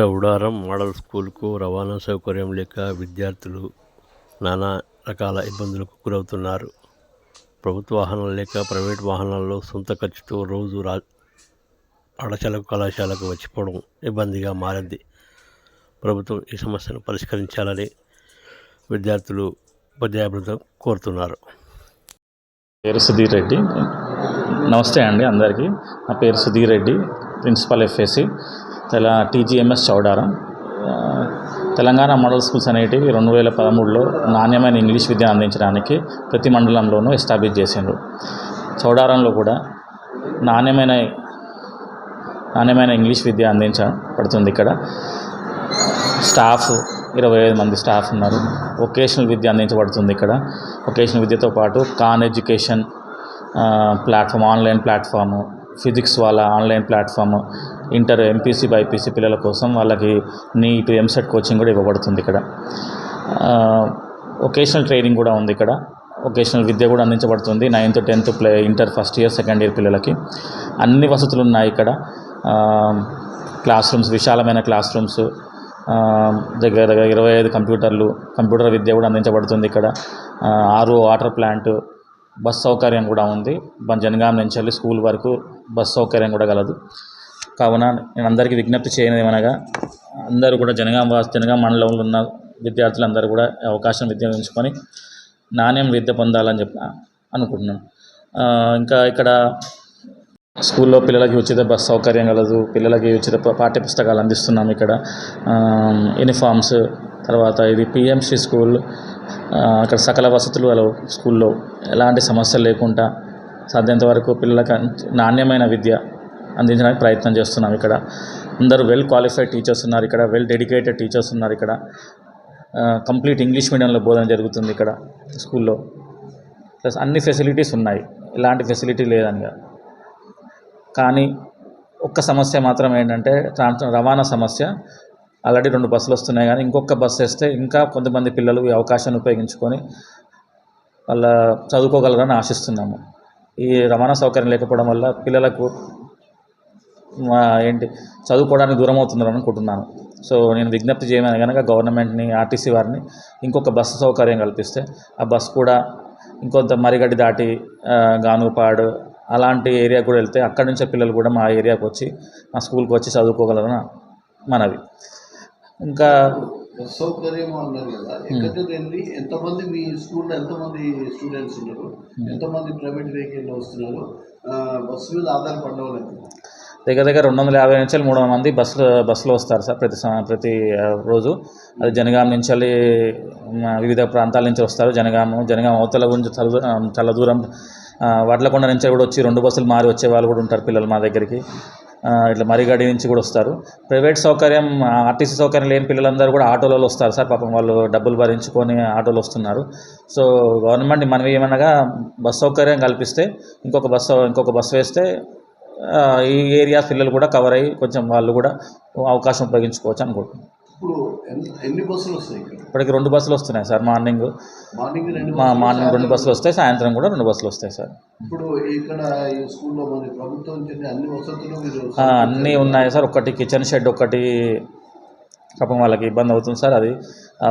Chowdaram model స్కూల్కు రవాణా సౌకర్యం లేక విద్యార్థులు నానా రకాల ఇబ్బందులకు గురవుతున్నారు. ప్రభుత్వ వాహనాలు లేక ప్రైవేట్ వాహనాల్లో సొంత ఖర్చుతో రోజు రా ఆడచలకు కళాశాలకు వచ్చిపోవడం ఇబ్బందిగా మారింది. ప్రభుత్వం ఈ సమస్యను పరిష్కరించాలని విద్యార్థులు ఉపాధ్యాయ బృందం కోరుతున్నారు. పేరు సుధీర్ రెడ్డి. నమస్తే అండి అందరికీ. నా పేరు సుధీర్ రెడ్డి ప్రిన్సిపల్ ఎఫ్ఎస్సి తెల TGMS Chowdaram. Telangana model schools అనేటివి రెండు వేల పదమూడులో నాణ్యమైన ఇంగ్లీష్ విద్య అందించడానికి ప్రతి మండలంలోనూ ఎస్టాబ్లిష్ చేసిండ్రు. చౌడారంలో కూడా నాణ్యమైన నాణ్యమైన ఇంగ్లీష్ విద్య అందించబడుతుంది ఇక్కడ. స్టాఫ్ ఇరవై ఐదు మంది స్టాఫ్ ఉన్నారు. వొకేషనల్ విద్య అందించబడుతుంది ఇక్కడ. వొకేషనల్ విద్యతో పాటు Khan education platform online platform physics వాళ్ళ online platform inter MPC BiPC పిల్లల కోసం వాళ్ళకి నీట్ ఎంసెట్ కోచింగ్ కూడా ఇవ్వబడుతుంది ఇక్కడ. వొకేషనల్ ట్రైనింగ్ కూడా ఉంది ఇక్కడ. వొకేషనల్ విద్య కూడా అందించబడుతుంది. Ninth tenth play inter first year second year పిల్లలకి. అన్ని వసతులు ఉన్నాయి ఇక్కడ. క్లాస్ రూమ్స్ విశాలమైన క్లాస్ రూమ్స్ దగ్గర దగ్గర ఇరవై ఐదు కంప్యూటర్లు కంప్యూటర్ విద్య కూడా అందించబడుతుంది ఇక్కడ. ఆర్ఓ వాటర్ ప్లాంట్ బస్ సౌకర్యం కూడా ఉంది. జనగాం నుంచి వెళ్ళి స్కూల్ వరకు బస్ సౌకర్యం కూడా కలదు కావున నేను అందరికీ విజ్ఞప్తి చేయనిది ఏమనగా అందరూ కూడా జనగామ వాస్ జనగామ మండలంలో ఉన్న విద్యార్థులందరూ కూడా అవకాశం విద్య ఉంచుకొని నాణ్యం విద్య పొందాలని చెప్పి అనుకుంటున్నాను. ఇంకా ఇక్కడ స్కూల్లో పిల్లలకి ఉచిత బస్ సౌకర్యం కలదు పిల్లలకి ఉచిత పాఠ్య పుస్తకాలు అందిస్తున్నాం ఇక్కడ. యూనిఫామ్స్ తర్వాత ఇది పిఎంసి స్కూల్ అక్కడ సకల వసతులు కలవు స్కూల్లో ఎలాంటి సమస్యలు లేకుండా సాధ్యంత వరకు పిల్లలకు నాణ్యమైన విద్య అందించడానికి ప్రయత్నం చేస్తున్నాం ఇక్కడ. అందరూ వెల్ క్వాలిఫైడ్ టీచర్స్ ఉన్నారు ఇక్కడ వెల్ డెడికేటెడ్ టీచర్స్ ఉన్నారు ఇక్కడ. కంప్లీట్ ఇంగ్లీష్ మీడియంలో బోధన జరుగుతుంది ఇక్కడ స్కూల్లో. ప్లస్ అన్ని ఫెసిలిటీస్ ఉన్నాయి. ఎలాంటి ఫెసిలిటీ లేదని కానీ ఒక్క సమస్య మాత్రం ఏంటంటే ట్రాన్స్ రవాణా సమస్య. ఆల్రెడీ రెండు బస్సులు వస్తున్నాయి కానీ ఇంకొక బస్సు వేస్తే ఇంకా కొంతమంది పిల్లలు ఈ అవకాశాన్ని ఉపయోగించుకొని వాళ్ళ చదువుకోగలరని ఆశిస్తున్నాము. ఈ రవాణా సౌకర్యం లేకపోవడం వల్ల పిల్లలకు ఏంటి చదువుకోవడానికి దూరం అవుతున్నారు అనుకుంటున్నాను. సో నేను విజ్ఞప్తి చేయమని కనుక గవర్నమెంట్ని ఆర్టీసీ వారిని ఇంకొక బస్సు సౌకర్యం కల్పిస్తే ఆ బస్సు కూడా ఇంకొంత మరిగడ్డి దాటి గానుపాడు అలాంటి ఏరియా కూడా వెళ్తే అక్కడి నుంచే పిల్లలు కూడా మా ఏరియాకి వచ్చి మా స్కూల్కి వచ్చి చదువుకోగలరని మనవి. ఇంకా సౌకర్యం అన్నారు కదా. ఎక్కడికి వెళ్ళి ఎంతమంది మీ స్కూల్లో ఎంతమంది స్టూడెంట్స్ ఉన్నారు? ఎంతమంది ప్రైవేట్ వెహికల్లో వస్తున్నారు? ఆ, బస్సు మీద ఆధారపడ్డ వాళ్ళు ఎంత? దగ్గర దగ్గర రెండు వందల యాభై నుంచి మూడు వందల మంది బస్సులు బస్సులో వస్తారు సార్ ప్రతి ప్రతి రోజు. అది జనగాం నుంచి వెళ్ళి వివిధ ప్రాంతాల నుంచి వస్తారు. జనగాము జనగాం అవతల గురించి చాలా చాలా దూరం వడ్లకొండ నుంచి కూడా వచ్చి రెండు బస్సులు మారి వచ్చే వాళ్ళు కూడా ఉంటారు పిల్లలు మా దగ్గరికి. ఇట్లా మరిగడి నుంచి కూడా వస్తారు. ప్రైవేట్ సౌకర్యం ఆర్టీసీ సౌకర్యం లేని పిల్లలందరూ కూడా ఆటోలలో వస్తారు సార్. పాపం వాళ్ళు డబ్బులు భరించుకొని ఆటోలు వస్తున్నారు. సో గవర్నమెంట్ మనవి ఏమనగా బస్ సౌకర్యం కల్పిస్తే ఇంకొక బస్సు ఇంకొక బస్సు వేస్తే ఈ ఏరియా పిల్లలు కూడా కవర్ అయ్యి కొంచెం వాళ్ళు కూడా అవకాశం ఉపయోగించుకోవచ్చు అనుకుంటున్నాను. ఇప్పుడు ఎన్ని బస్సులు వస్తాయి ఇప్పటికి రెండు బస్సులు వస్తున్నాయి సార్ మార్నింగ్. మార్నింగ్ మా మార్నింగ్ రెండు బస్సులు వస్తాయి సాయంత్రం కూడా రెండు బస్సులు వస్తాయి సార్. ఇప్పుడు ఇక్కడ ఈ స్కూల్లో ప్రభుత్వం అన్ని వసతులు అన్నీ ఉన్నాయి సార్ ఒకటి కిచెన్ షెడ్ ఒకటి పాపం వాళ్ళకి ఇబ్బంది అవుతుంది సార్. అది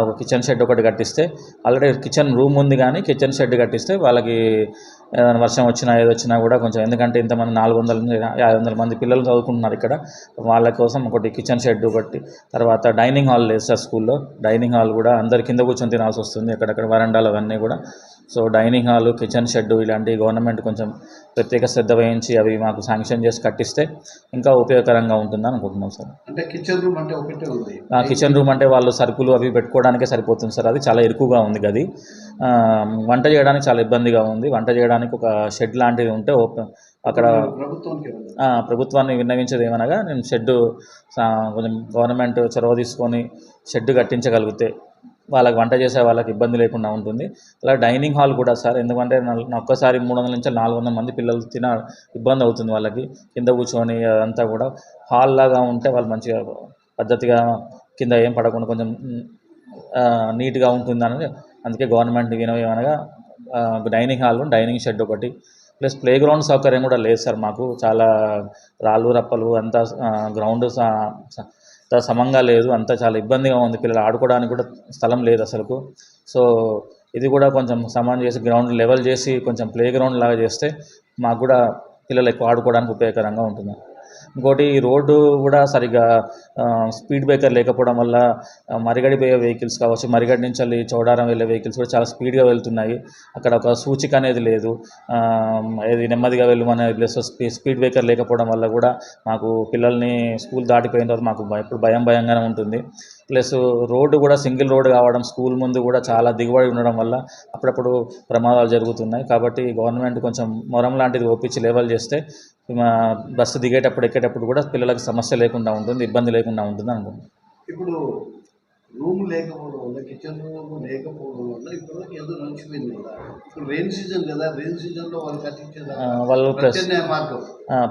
ఒక కిచెన్ షెడ్ ఒకటి కట్టిస్తే ఆల్రెడీ కిచెన్ రూమ్ ఉంది కానీ కిచెన్ షెడ్ కట్టిస్తే వాళ్ళకి ఏదైనా వర్షం వచ్చినా ఏది వచ్చినా కూడా కొంచెం ఎందుకంటే ఇంతమంది నాలుగు వందల నుంచి యాభై వందల మంది పిల్లలు చదువుకుంటున్నారు ఇక్కడ. వాళ్ళ కోసం ఒకటి కిచెన్ షెడ్ ఒకటి. తర్వాత డైనింగ్ హాల్ లేదు సార్ స్కూల్లో. డైనింగ్ హాల్ కూడా అందరి కింద కూర్చొని తినాల్సి వస్తుంది. అక్కడక్కడ వరండాలు అవన్నీ కూడా. So dining hall kitchen shed ఇలాంటి గవర్నమెంట్ కొంచెం ప్రత్యేక శ్రద్ధ వహించి అవి మాకు శాంక్షన్ చేసి కట్టిస్తే ఇంకా ఉపయోగకరంగా ఉంటుందని అనుకుంటున్నాం సార్. అంటే కిచెన్ రూమ్ అంటే ఒకటే ఉంది. ఆ కిచెన్ రూమ్ అంటే వాళ్ళు సరుకులు అవి పెట్టుకోవడానికే సరిపోతుంది సార్. అది చాలా ఇరుకుగా ఉంది గది. వంట చేయడానికి చాలా ఇబ్బందిగా ఉంది. వంట చేయడానికి ఒక షెడ్ లాంటిది ఉంటే ఓపెన్ అక్కడ ప్రభుత్వాన్ని విన్నవించేది ఏమనగా నేను షెడ్డు సా- కొంచెం గవర్నమెంట్ చొరవ తీసుకొని షెడ్ కట్టించగలిగితే వాళ్ళకి వంట చేసే వాళ్ళకి ఇబ్బంది లేకుండా ఉంటుంది. అలా డైనింగ్ హాల్ కూడా సార్ ఎందుకంటే ఒక్కసారి మూడు వందల నుంచి నాలుగు వందల మంది పిల్లలు తిన ఇబ్బంది అవుతుంది వాళ్ళకి. కింద కూర్చొని అంతా కూడా హాల్ లాగా ఉంటే వాళ్ళు మంచిగా పద్ధతిగా కింద ఏం పడకుండా కొంచెం నీట్గా ఉంటుంది నీట్గా ఉంటుందని అందుకే గవర్నమెంట్ వినవేమనగా డైనింగ్ హాల్ డైనింగ్ షెడ్ ఒకటి. ప్లస్ ప్లే గ్రౌండ్ సౌకర్యం కూడా లేదు సార్ మాకు. చాలా రాళ్ళు రప్పలు అంతా గ్రౌండ్ సమంగా లేదు అంతా చాలా ఇబ్బందిగా ఉంది పిల్లలు. ఆడుకోవడానికి కూడా స్థలం లేదు అసలుకు. సో ఇది కూడా కొంచెం సమాన్ చేసి గ్రౌండ్ లెవెల్ చేసి కొంచెం ప్లే గ్రౌండ్ లాగా చేస్తే మాకు కూడా పిల్లలు ఎక్కువ ఆడుకోవడానికి ఉపయోగకరంగా ఉంటుంది. ఇంకోటి రోడ్డు కూడా సరిగ్గా స్పీడ్ బ్రేకర్ లేకపోవడం వల్ల మరిగడిపోయే వెహికల్స్ కావచ్చు మరిగడి నుంచి వెళ్ళి చౌడారం వెళ్ళే వెహికల్స్ కూడా చాలా స్పీడ్గా వెళ్తున్నాయి. అక్కడ ఒక సూచిక అనేది లేదు. ఇది ఏది నెమ్మదిగా వెళ్ళమనే ప్లస్ స్పీడ్ బ్రేకర్ లేకపోవడం వల్ల కూడా మాకు పిల్లల్ని స్కూల్ దాటిపోయిన తర్వాత మాకు ఇప్పుడు భయం భయంగానే ఉంటుంది. ప్లస్ రోడ్డు కూడా సింగిల్ రోడ్డు కావడం స్కూల్ ముందు కూడా చాలా దిగుబడి ఉండడం వల్ల అప్పుడప్పుడు ప్రమాదాలు జరుగుతున్నాయి. కాబట్టి గవర్నమెంట్ కొంచెం మొరం లాంటిది ఒప్పించి లెవెల్ చేస్తే బస్సు దిగేటప్పుడు ఎక్కేటప్పుడు కూడా పిల్లలకు సమస్య లేకుండా ఉంటుంది ఇబ్బంది లేకుండా ఉంటుంది అనుకుంటున్నాను. ఇప్పుడు రూమ్ లేకపోవడం వల్ల కిచెన్ రూమ్ లేకపోవడం వల్ల ఇప్పుడు ఏదో నడిచిపోయింది కదా. ఇప్పుడు రెయిన్ సీజన్ కదా రెయిన్ సీజన్లో వాళ్ళు కట్టించేదా? వాళ్ళు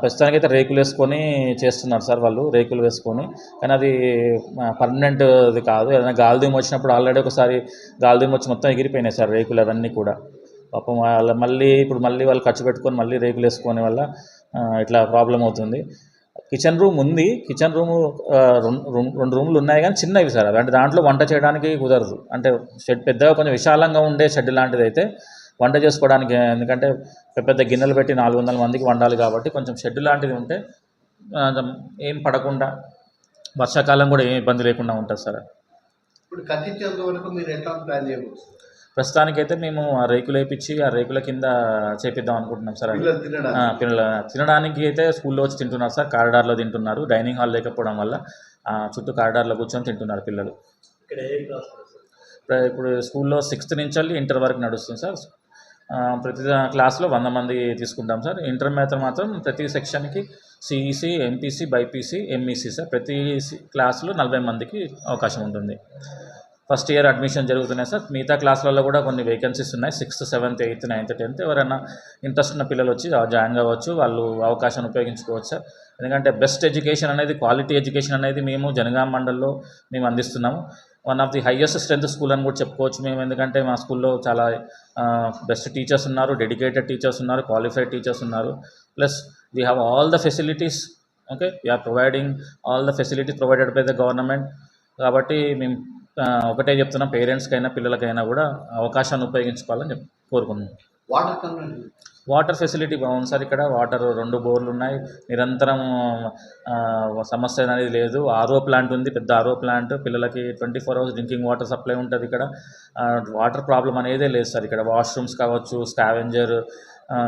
ప్రస్తుతానికి అయితే రేకులు వేసుకొని చేస్తున్నారు సార్ వాళ్ళు రేకులు వేసుకొని. కానీ అది పర్మనెంట్ అది కాదు. ఏదైనా గాలిదుమ్ము వచ్చినప్పుడు ఆల్రెడీ ఒకసారి గాలిదుమ్ము వచ్చి మొత్తం ఎగిరిపోయినాయి సార్ రేకులు అవన్నీ కూడా. పాపం వాళ్ళ మళ్ళీ ఇప్పుడు మళ్ళీ వాళ్ళు ఖర్చు పెట్టుకొని మళ్ళీ రేకులు వేసుకునే వల్ల ఇట్లా ప్రాబ్లం అవుతుంది. కిచెన్ రూమ్ ఉంది. కిచెన్ రూమ్ రెండు రూములు ఉన్నాయి కానీ చిన్నవి సార్ అవి. అంటే దాంట్లో వంట చేయడానికి కుదరదు. అంటే షెడ్ పెద్దగా కొంచెం విశాలంగా ఉండే షెడ్ లాంటిది అయితే వంట చేసుకోవడానికి ఎందుకంటే పెద్ద పెద్ద గిన్నెలు పెట్టి నాలుగు వందల మందికి వండాలి కాబట్టి కొంచెం షెడ్ లాంటిది ఉంటే కొంచెం ఏం పడకుండా వర్షాకాలం కూడా ఏం ఇబ్బంది లేకుండా ఉంటుంది సార్. ఇప్పుడు కట్టించేంత వరకు మీరు ఎట్లా ప్లాన్ చేయవచ్చు? ప్రస్తుతానికైతే మేము ఆ రేకులు వేయించి ఆ రేకుల కింద చేపిద్దాం అనుకుంటున్నాం సార్. పిల్లలు తినడానికి? అయితే స్కూల్లో వచ్చి తింటున్నారు సార్. కారిడార్లో తింటున్నారు. డైనింగ్ హాల్ లేకపోవడం వల్ల చుట్టూ కారిడార్లో కూర్చొని తింటున్నారు పిల్లలు. ఇప్పుడు స్కూల్లో సిక్స్త్ నుంచి వెళ్ళి ఇంటర్ వరకు నడుస్తుంది సార్. ప్రతి క్లాస్లో వంద మంది తీసుకుంటాం సార్. ఇంటర్ మాత్రం మాత్రం ప్రతి సెక్షన్కి CEC MPC BiPC MEC sir. ప్రతి క్లాస్లో నలభై మందికి అవకాశం ఉంటుంది. ఫస్ట్ ఇయర్ అడ్మిషన్ జరుగుతున్నాయి సార్. మిగతా క్లాసులలో కూడా కొన్ని వేకెన్సీస్ ఉన్నాయి. Sixth seventh eighth ninth tenth ఎవరైనా ఇంట్రెస్ట్ ఉన్న పిల్లలు వచ్చి జాయిన్ కావచ్చు. వాళ్ళు అవకాశాన్ని ఉపయోగించుకోవచ్చు సార్. ఎందుకంటే బెస్ట్ ఎడ్యుకేషన్ అనేది క్వాలిటీ ఎడ్యుకేషన్ అనేది మేము జనగామ మండల్లో మేము అందిస్తున్నాము. One of the highest strength school అని కూడా చెప్పుకోవచ్చు మేము. ఎందుకంటే మా స్కూల్లో చాలా బెస్ట్ టీచర్స్ ఉన్నారు డెడికేటెడ్ టీచర్స్ ఉన్నారు క్వాలిఫైడ్ టీచర్స్ ఉన్నారు. Plus we have all the facilities okay we are providing all the facilities provided by the government కాబట్టి మేము ఒకటే చెప్తున్నాం పేరెంట్స్కైనా పిల్లలకైనా కూడా అవకాశాన్ని ఉపయోగించుకోవాలని చెప్ కోరుకుంటున్నాం వాటర్ వాటర్ ఫెసిలిటీ బాగుంది సార్ ఇక్కడ. వాటర్ రెండు బోర్లు ఉన్నాయి. నిరంతరం సమస్య అనేది లేదు. ఆర్ఓ ప్లాంట్ ఉంది పెద్ద ఆర్ఓ ప్లాంట్. పిల్లలకి twenty four hours drinking water supply ఉంటుంది ఇక్కడ. వాటర్ ప్రాబ్లం అనేదే లేదు సార్ ఇక్కడ. వాష్రూమ్స్ కావచ్చు స్కావెంజర్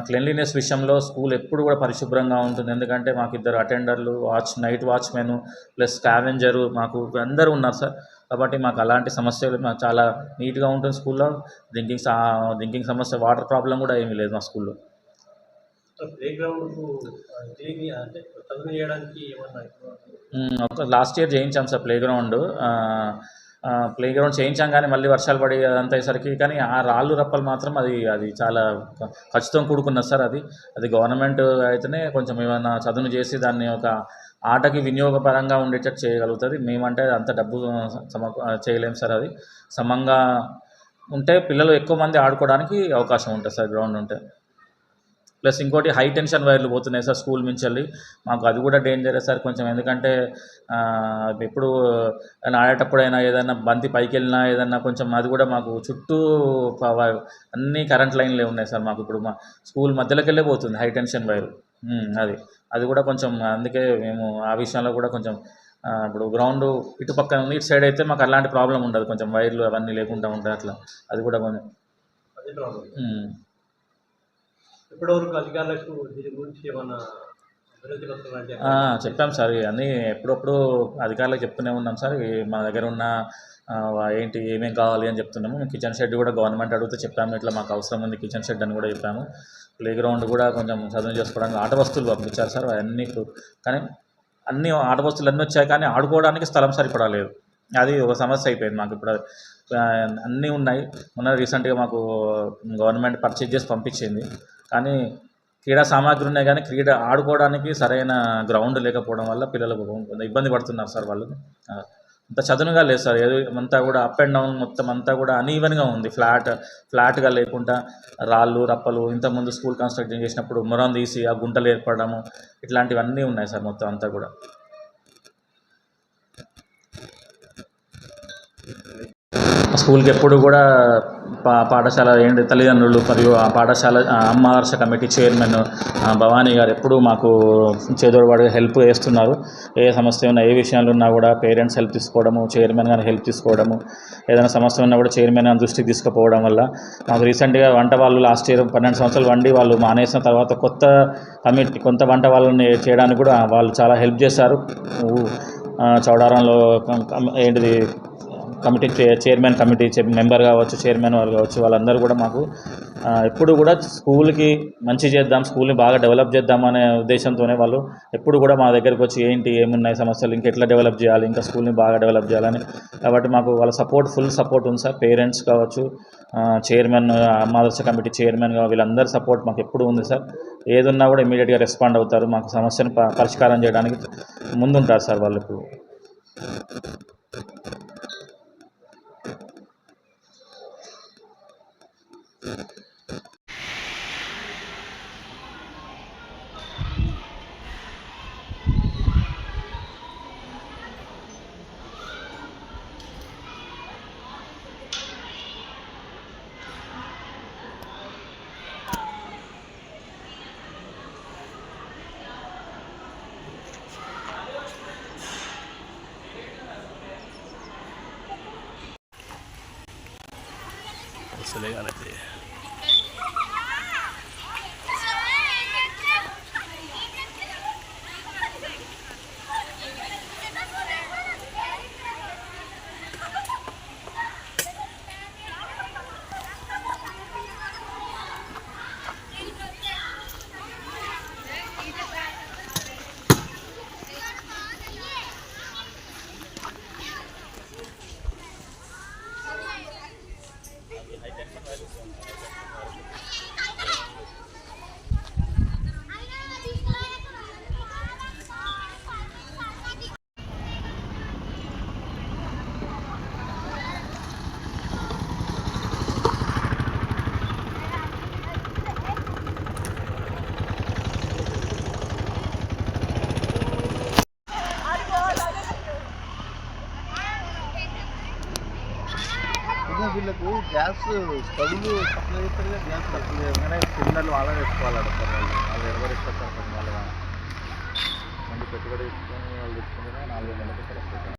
క్లెన్లీనెస్ విషయంలో స్కూల్ ఎప్పుడు కూడా పరిశుభ్రంగా ఉంటుంది. ఎందుకంటే మాకు ఇద్దరు అటెండర్లు watch night watchmen plus scavenger మాకు అందరూ ఉన్నారు సార్. కాబట్టి మాకు అలాంటి సమస్యలు మాకు చాలా నీట్గా ఉంటుంది స్కూల్లో డ్రింకింగ్ డ్రింకింగ్ సమస్య వాటర్ ప్రాబ్లం కూడా ఏమీ లేదు మా స్కూల్లో. ఒక లాస్ట్ ఇయర్ చేయించాం sir playground playground చేయించాం కానీ మళ్ళీ వర్షాలు పడి అదంతా అయ్యేసరికి కానీ ఆ రాళ్ళు రప్పలు మాత్రం అది అది చాలా ఖచ్చితం కూడుకున్నది సార్ అది. అది గవర్నమెంట్ అయితేనే కొంచెం ఏమైనా చదును చేసి దాన్ని ఒక ఆటకి వినియోగపరంగా ఉండేటట్టు చేయగలుగుతుంది. మేమంటే అంత డబ్బు సమ చేయలేము సార్ అది. సమంగా ఉంటే పిల్లలు ఎక్కువ మంది ఆడుకోవడానికి అవకాశం ఉంటుంది సార్ గ్రౌండ్ ఉంటే. ప్లస్ ఇంకోటి హై టెన్షన్ వైర్లు పోతున్నాయి సార్ స్కూల్ నుంచి వెళ్ళి. మాకు అది కూడా డేంజరే సార్ కొంచెం. ఎందుకంటే ఎప్పుడు ఏదైనా ఆడేటప్పుడైనా ఏదైనా బంతి పైకి వెళ్ళినా ఏదైనా కొంచెం అది కూడా మాకు చుట్టూ అన్ని కరెంట్ లైన్లే ఉన్నాయి సార్ మాకు ఇప్పుడు మా స్కూల్ మధ్యలోకి వెళ్ళే పోతుంది హై టెన్షన్ వైర్. అది. అది కూడా కొంచెం అందుకే మేము ఆ విషయంలో కూడా కొంచెం ఇప్పుడు గ్రౌండ్ ఇటు పక్కన ఉంది ఇటు సైడ్ అయితే మాకు అలాంటి ప్రాబ్లం ఉండదు. కొంచెం వైర్లు అవన్నీ లేకుండా ఉంటాయి అట్లా. అది కూడా కొంచెం. ఇప్పటివరకు అధికారులకు దీని గురించి ఏమన్నా చెప్పాం సార్. అన్నీ ఎప్పుడప్పుడు అధికారులకు చెప్తూనే ఉన్నాం సార్. ఈ మా దగ్గర ఉన్న ఏంటి ఏమేం కావాలి అని చెప్తున్నాము. కిచెన్ షెడ్ కూడా గవర్నమెంట్ అడిగితే చెప్పాము. ఇట్లా మాకు అవసరం ఉంది కిచెన్ షెడ్ అని కూడా చెప్పాము. ప్లే గ్రౌండ్ కూడా కొంచెం చదువు చేసుకోవడానికి ఆట వస్తువులు పంపించారు సార్. అవన్నీ కానీ అన్ని ఆట వస్తువులు అన్నీ వచ్చాయి కానీ ఆడుకోవడానికి స్థలం సరిపడలేదు అది ఒక సమస్య అయిపోయింది మాకు ఇప్పుడు. అన్నీ ఉన్నాయి. మొన్న రీసెంట్గా మాకు గవర్నమెంట్ పర్చేజ్ చేసి పంపించింది. కానీ క్రీడా సామాగ్రి ఉన్నాయి కానీ క్రీడ ఆడుకోవడానికి సరైన గ్రౌండ్ లేకపోవడం వల్ల పిల్లలకు కొంత ఇబ్బంది పడుతున్నారు సార్ వాళ్ళు. అంత చదునుగా లేదు సార్. ఏదో అంతా కూడా అప్ అండ్ డౌన్ మొత్తం అంతా కూడా అన్ఈవెన్గా ఉంది. ఫ్లాట్ ఫ్లాట్గా లేకుండా రాళ్ళు రప్పలు ఇంతకుముందు స్కూల్ కన్స్ట్రక్షన్ చేసినప్పుడు మొరం తీసి ఆ గుంటలు ఏర్పడము ఇట్లాంటివన్నీ ఉన్నాయి సార్ మొత్తం అంతా కూడా. స్కూల్కి ఎప్పుడు కూడా పా పాఠశాల ఏంటి తల్లిదండ్రులు మరియు ఆ పాఠశాల ఆ కమిటీ చైర్మన్ భవానీ గారు ఎప్పుడూ మాకు చేదోడువాడిగా హెల్ప్ చేస్తున్నారు. ఏ సమస్య ఉన్నా ఏ విషయాలు ఉన్నా కూడా పేరెంట్స్ హెల్ప్ తీసుకోవడము చైర్మన్ గారి హెల్ప్ తీసుకోవడము ఏదైనా సమస్య ఉన్నా కూడా చైర్మన్ గారి దృష్టికి తీసుకుపోవడం వల్ల మాకు రీసెంట్గా వంట వాళ్ళు లాస్ట్ ఇయర్ పన్నెండు సంవత్సరాలు వండి వాళ్ళు మానేసిన తర్వాత కొత్త కమిటీ కొత్త వంట వాళ్ళని చేయడానికి కూడా వాళ్ళు చాలా హెల్ప్ చేశారు. చౌడారంలో ఏంటిది కమిటీ చైర్మన్ కమిటీ మెంబర్ కావచ్చు చైర్మన్ వారు కావచ్చు వాళ్ళందరూ కూడా మాకు ఎప్పుడు కూడా స్కూల్కి మంచి చేద్దాం స్కూల్ని బాగా డెవలప్ చేద్దాం అనే ఉద్దేశంతోనే వాళ్ళు ఎప్పుడు కూడా మా దగ్గరికి వచ్చి ఏంటి ఏమున్నాయి సమస్యలు ఇంకా ఎట్లా డెవలప్ చేయాలి ఇంకా స్కూల్ని బాగా డెవలప్ చేయాలని. కాబట్టి మాకు వాళ్ళ సపోర్ట్ ఫుల్ సపోర్ట్ ఉంది సార్. పేరెంట్స్ కావచ్చు చైర్మన్ అమ్మాదర్శ కమిటీ చైర్మన్గా వీళ్ళందరి సపోర్ట్ మాకు ఎప్పుడు ఉంది సార్. ఏదున్నా కూడా ఇమీడియట్గా రెస్పాండ్ అవుతారు. మాకు సమస్యను ప- పరిష్కారం చేయడానికి ముందుంటారు సార్ వాళ్ళు ఇప్పుడు. se le gana, tío. Este. Gas స్టవ్లు supply చేస్తారు గ్యాస్ సప్లై చేయగానే సిలిండర్లు వాళ్ళే తెచ్చుకోవాలంటారు వాళ్ళు వాళ్ళు ఎవరు ఇస్తారు వాళ్ళు. మళ్ళీ పెట్టుబడి తీసుకొని వాళ్ళు తెచ్చుకుంటే నాలుగు వేల